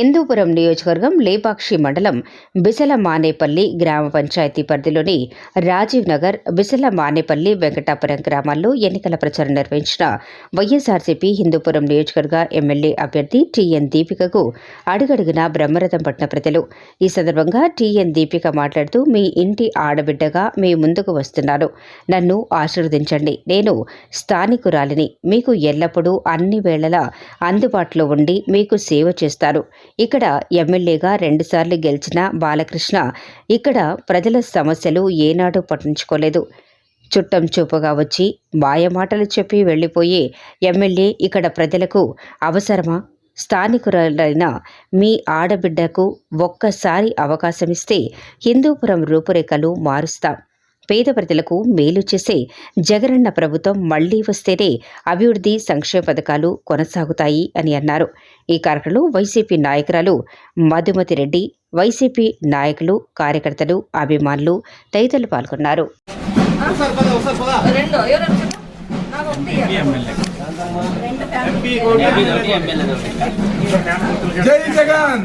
హిందూపురం నియోజకవర్గం లేపాక్షి మండలం బిసల మానేపల్లి గ్రామ పంచాయతీ పరిధిలోని రాజీవ్ నగర్ బిసల మానేపల్లి వెంకటాపురం గ్రామాల్లో ఎన్నికల ప్రచారం నిర్వహించిన వైఎస్ఆర్సీపీ హిందూపురం నియోజకవర్గ ఎమ్మెల్యే అభ్యర్థి టీఎన్ దీపికకు అడుగడుగునా బ్రహ్మరథం పట్టిన ప్రజలు ఈ సందర్భంగా టీఎన్ దీపిక మాట్లాడుతూ మీ ఇంటి ఆడబిడ్డగా మీ ముందుకు వస్తున్నాను నన్ను ఆశీర్వదించండి. నేను స్థానికురాలిని. మీకు ఎల్లప్పుడూ అన్ని వేళలా అందుబాటులో ఉండి మీకు సేవ చేస్తారు. ఇక్కడ ఎమ్మెల్యేగా రెండుసార్లు గెలిచిన బాలకృష్ణ. ఇక్కడ ప్రజల సమస్యలు ఏనాడు పట్టించుకోలేదు. చుట్టం చూపుగా వచ్చి మాయమాటలు చెప్పి వెళ్ళిపోయే ఎమ్మెల్యే ఇక్కడ ప్రజలకు అవసరమా? స్థానికురాలైన మీ ఆడబిడ్డకు ఒక్కసారి అవకాశమిస్తే హిందూపురం రూపురేఖలు మారుస్తాం పేద ప్రజలకు మేలు చేసే జగనన్న ప్రభుత్వం మళ్ళీ వస్తేనే అభివృద్ధి సంక్షేమ పథకాలు కొనసాగుతాయి అని అన్నారు ఈ కార్యక్రమంలో వైసీపీ నాయకురాలు మధుమతి రెడ్డి వైసీపీ నాయకులు కార్యకర్తలు అభిమానులు తదితరులు పాల్గొన్నారు జై జగన్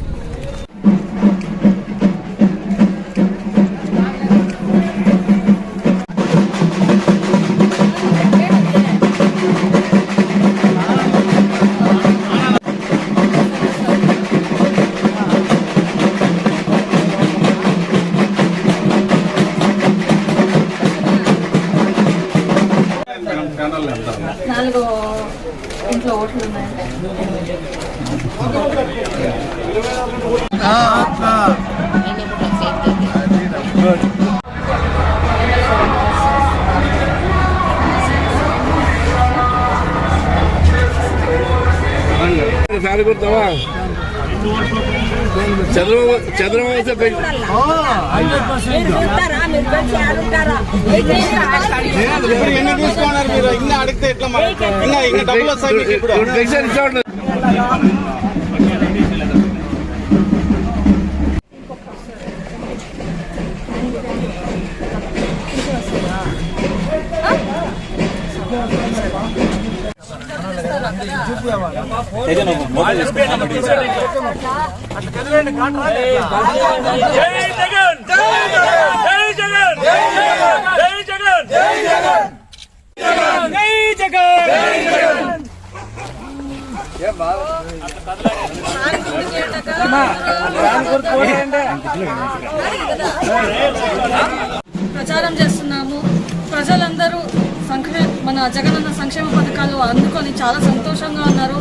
నాలుగు ఇంట్లో ఓట్లు ఉన్నాయంటే ఫ్యాన్ కొడతావా చంద్రబాబు చంద్రబాబు వస్తే పెంచు. ఇప్పుడు ఎన్ని తీసుకున్నారు మీరు ఇంకా అడిగితే ఎట్లా మరి? ఇంకా ఇంకా డబ్బులు వస్తాయి మీకు ఇప్పుడు ప్రచారం చేస్తున్నాము మన జగనన్న సంక్షేమ పథకాలు అందుకొని చాలా సంతోషంగా ఉన్నారు.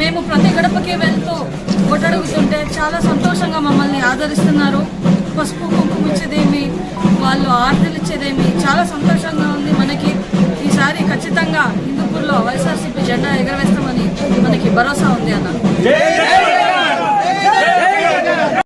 మేము ప్రతి గడపకి వెళ్తూ ఓటడుగుతుంటే చాలా సంతోషంగా మమ్మల్ని ఆదరిస్తున్నారు. పసుపు కుంకుమ ఇచ్చేదేమి వాళ్ళు ఆర్డర్లు ఇచ్చేదేమి చాలా సంతోషంగా ఉంది మనకి. ఈసారి ఖచ్చితంగా హిందూపూర్లో వైఎస్ఆర్సీపీ జెండా ఎగరవేస్తామని మనకి భరోసా ఉంది